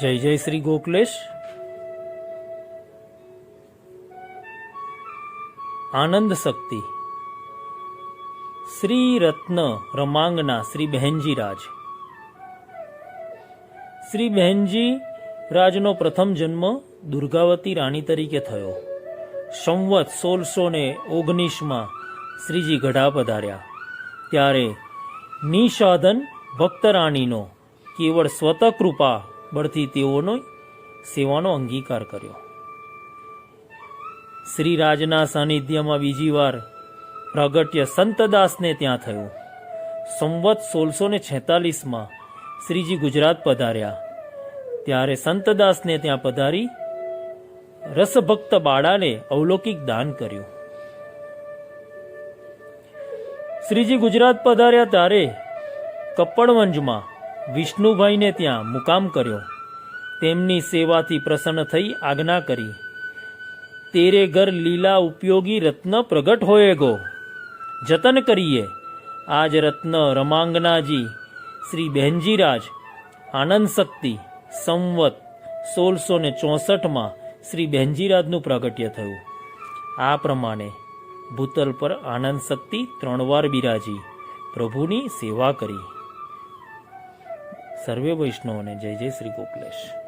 જય જય શ્રી ગોકલેશ. આનંદ શક્તિ. શ્રી રત્ન રમાંગના શ્રી બહેનજી રાજ. શ્રી બહેનજી રાજનો પ્રથમ જન્મ દુર્ગાવતી રાણી તરીકે થયો. સંવત સોળસો ને ઓગણીસમાં શ્રીજી ગઢા પધાર્યા. ત્યારે નિસાધન ભક્ત રાણીનો કેવળ સ્વતઃકૃપા બળથી તેઓનો સેવાનો અંગીકાર કર્યો. શ્રી રાજના સાનિધ્યમાં બીજી વાર પ્રગટ્ય સંતદાસને ત્યાં થયું. સંવત સોળસો ને છેતાલીસમાં શ્રીજી ગુજરાત પધાર્યા. ત્યારે સંતદાસને ત્યાં પધારી રસભક્ત બાળાને અવલૌકિક દાન કર્યું. શ્રીજી ગુજરાત પધાર્યા ત્યારે કપ્પડવંજમાં વિષ્ણુભાઈને ત્યાં મુકામ કર્યો. તેમની સેવાથી પ્રસન્ન થઈ આજ્ઞા કરી, તેરે ઘર લીલા ઉપયોગી રત્ન પ્રગટ હોએગો જતન કરીએ. આજ રત્ન રમાંગનાજી શ્રી બહેનજીરાજ આનંદ શક્તિ સંવત સોળસો ને ચોસઠમાં શ્રી બહેનજીરાજનું પ્રાગટ્ય થયું. આ પ્રમાણે ભૂતલ પર આનંદ શક્તિ ત્રણ વાર બિરાજી, પ્રભુની સેવા કરી. સર્વે વૈષ્ણવને જય જય શ્રી ગોકલેશ.